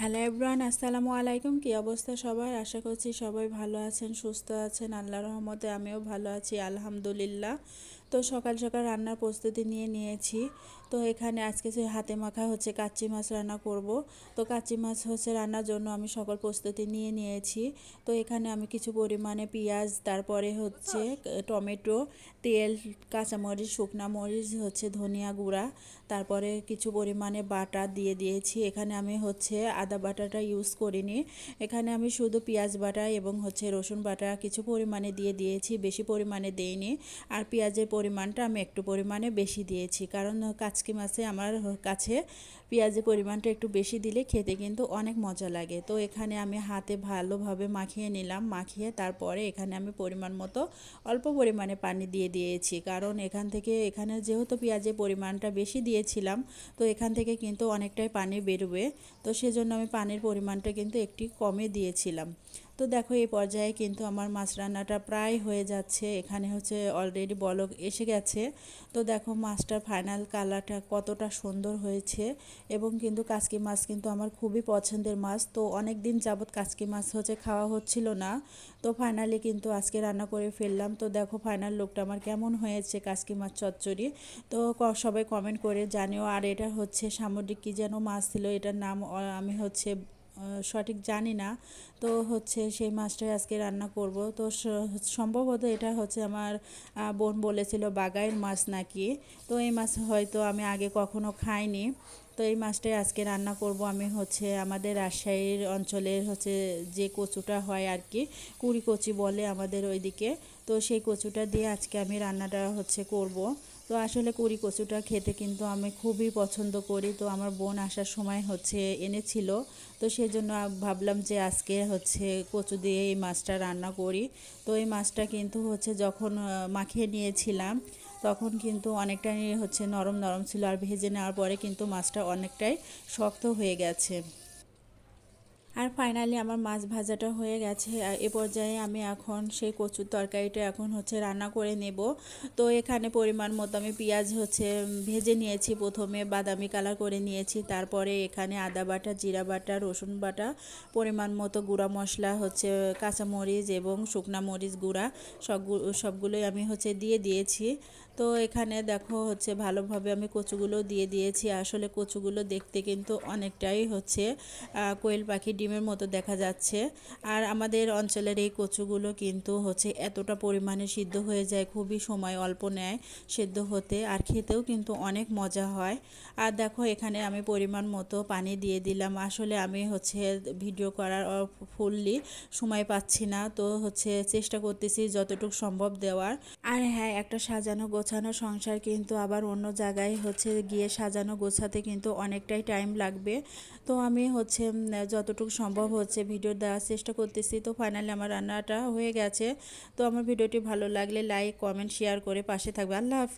Hello everyone আসসালামু আলাইকুম। কী অবস্থা সবার? আশা করছি সবাই ভালো আছেন, সুস্থ আছেন। আল্লাহ রহমতে আমিও ভালো আছি, আলহামদুলিল্লাহ। তো সকাল সকাল রান্নার প্রস্তুতি নিয়ে নিয়েছি। তো এখানে আজকে যে হাতে মাখা হচ্ছে কাচ্চি মাছ রান্না করব। তো কাচ্চি মাছ হচ্ছে রান্নার জন্য আমি সকল প্রস্তুতি নিয়ে নিয়েছি। তো এখানে আমি কিছু পরিমাণে পেঁয়াজ, তারপরে হচ্ছে টমেটো, তেল, কাঁচামরিচ, শুকনা মরিচ, হচ্ছে ধনিয়া গুঁড়া, তারপরে কিছু পরিমাণে বাটা দিয়ে দিয়েছি। এখানে আমি হচ্ছে আদা বাটাটা ইউজ করিনি। এখানে আমি শুধু পেঁয়াজ বাটা এবং হচ্ছে রসুন বাটা কিছু পরিমাণে দিয়ে দিয়েছি, বেশি পরিমাণে দেইনি। আর পেঁয়াজের পরিমাণটা আমি একটু পরিমাণে বেশি দিয়েছি। কারণ কাচকি মাছে আমার কাছে পেঁয়াজের পরিমাণটা একটু বেশি দিলে খেতে কিন্তু অনেক মজা লাগে। তো এখানে আমি হাতে ভালোভাবে মাখিয়ে নিলাম, মাখিয়ে তারপরে এখানে আমি পরিমাণ মতো অল্প পরিমাণে পানি দিয়ে দিয়েছি। কারণ এখান থেকে এখানে যেহেতু পেঁয়াজের পরিমাণটা বেশি দিয়েছিলাম, তো এখান থেকে কিন্তু অনেকটাই পানি বেরোবে। তো সেজন্য আমি পানির পরিমাণটা কিন্তু একটি কমে দিয়েছিলাম। তো দেখো, এই পর্যায়ে কিন্তু আমার মাছ রান্নাটা প্রায় হয়ে যাচ্ছে। এখানে হচ্ছে অলরেডি বলক এসে গেছে। তো দেখো, মাছটার ফাইনাল কালারটা কতটা সুন্দর হয়েছে এবং কিন্তু কাসকি মাছ কিন্তু আমার খুবই পছন্দের মাছ। তো অনেক দিন যাবৎ কাসকি মাছ হচ্ছে খাওয়া হচ্ছিল না। তো ফাইনালি কিন্তু আজকে রান্না করে ফেললাম। তো দেখো ফাইনাল লোকটা আমার কেমন হয়েছে কাসকি মাছ চচ্চড়ি? তো সবাই কমেন্ট করে জানিও। আর এটা হচ্ছে সামুদ্রিক কী যেন মাছ ছিল, এটার নাম আমি হচ্ছে সঠিক জানি না। তো হচ্ছে সেই মাছটাই আজকে রান্না করব। তো সম্ভবত এটা হচ্ছে আমার বোন বলেছিল বাগাইয়ের মাছ নাকি। তো এই মাছ হয়তো আমি আগে কখনো খাইনি। তো এই মাছটাই আজকে রান্না করব আমি হচ্ছে আমাদের রাজশাহীর অঞ্চলের হচ্ছে যে কচুটা হয় আর কি, কুড়ি কচি বলে আমাদের ওইদিকে। তো সেই কচুটা দিয়ে আজকে আমি রান্নাটা হচ্ছে করব। তো আসলে কুড়ি কচুটা খেতে কিন্তু আমি খুবই পছন্দ করি। তো আমার বোন আসার সময় হচ্ছে এনেছিল। তো সেই জন্য ভাবলাম যে আজকে হচ্ছে কচু দিয়ে এই মাছটা রান্না করি। তো এই মাছটা কিন্তু হচ্ছে যখন মাখিয়ে নিয়েছিলাম, তখন কিন্তু অনেকটাই হচ্ছে নরম নরম ছিল। আর ভেজে নেওয়ার পরে কিন্তু মাছটা অনেকটাই শক্ত হয়ে গেছে। আর ফাইনালি আমার মাছ ভাজাটা হয়ে গেছে। এ পর্যায়ে আমি এখন সেই কচুর তরকারিটা এখন হচ্ছে রান্না করে নেব। তো এখানে পরিমাণ মতো আমি পেঁয়াজ হচ্ছে ভেজে নিয়েছি প্রথমে, বাদামি কালার করে নিয়েছি। তারপরে এখানে আদা বাটা, জিরা বাটা, রসুন বাটা, পরিমাণ মতো গুঁড়া মশলা হচ্ছে কাঁচামরিচ এবং শুকনা মরিচ গুঁড়া সব সবগুলোই আমি হচ্ছে দিয়ে দিয়েছি। তো এখানে দেখো হচ্ছে ভালোভাবে আমি কচুগুলো দিয়ে দিয়েছি। আসলে কচুগুলো দেখতে কিন্তু অনেকটাই হচ্ছে কোয়েল পাখি ডিমের মতো দেখা যাচ্ছে। আর আমাদের অঞ্চলের এই কচুগুলো কিন্তু হচ্ছে এতটা পরিমাণে সিদ্ধ হয়ে যায়, খুবই সময় অল্প নেয় সেদ্ধ হতে, আর খেতেও কিন্তু অনেক মজা হয়। আর দেখো, এখানে আমি পরিমাণ মতো পানি দিয়ে দিলাম। আসলে আমি হচ্ছে ভিডিও করার ফুললি সময় পাচ্ছি না, তো হচ্ছে চেষ্টা করতেছি যতটুকু সম্ভব দেওয়ার। আর হ্যাঁ একটা সাজানো গোছানো সংসার কিন্তু আবার অন্য জায়গায় হচ্ছে গিয়ে সাজানো গোছাতে কিন্তু অনেকটাই টাইম লাগবে। তো আমি হচ্ছে যতটুকু সম্ভব হচ্ছে ভিডিও দেওয়ার চেষ্টা করতেছি। তো ফাইনালি আমার রান্নাটা হয়ে গেছে। তো আমার ভিডিওটি ভালো লাগলে লাইক কমেন্ট শেয়ার করে পাশে থাকবে। আল্লাহ হাফিজ।